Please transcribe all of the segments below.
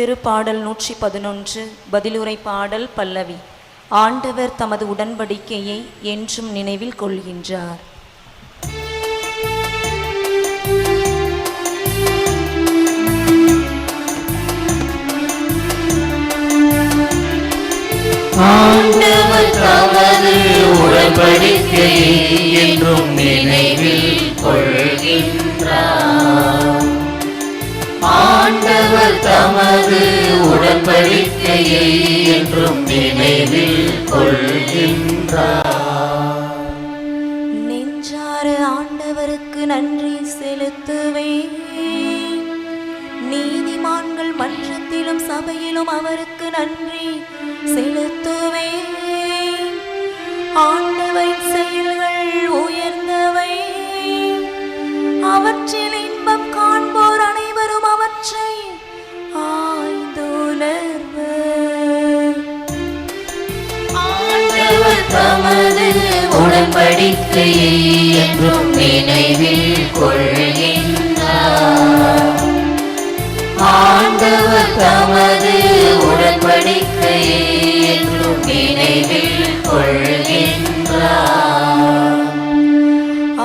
திருப்பாடல் நூற்றி பதினொன்று பதிலுரை பாடல் பல்லவி. ஆண்டவர் தமது உடன்படிக்கையை என்றும் நினைவில் கொள்கின்றார். ஆண்டவர் தமது உடன்படிக்கையை என்றும் நினைவில் கொள்கின்றார். தமது உடன்படிக்கையை என்றும் நினைவில் கொள்கின்றார். நெஞ்சார ஆண்டவருக்கு நன்றி செலுத்துவே நீதிமான்கள் மன்றத்திலும் சபையிலும் அவருக்கு நன்றி செலுத்துவே தமது உடன்படிக்கையை என்றும் நினைவில் கொள்கின்றார். ஆண்டவர் தமது உடன்படிக்கையை என்றும் நினைவில் கொள்கின்றார்.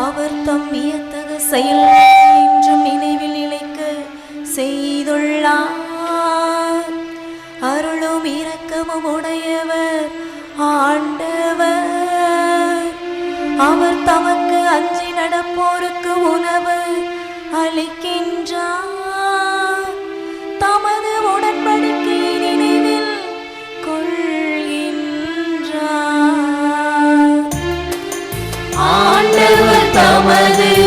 அவர் தம் வியத்தக செயல் என்றும் நினைவில் நிலைக்க செய்துள்ளார். அருளும் இரக்கமும் உடையவர். ஆண்டவர். அவர் தமக்கு அஞ்சி நடப்போருக்கு உணவு அளிக்கின்றார். தமது உடன்படிக்கை நினைவில் கொள்கின்றார். ஆண்டவர் தமது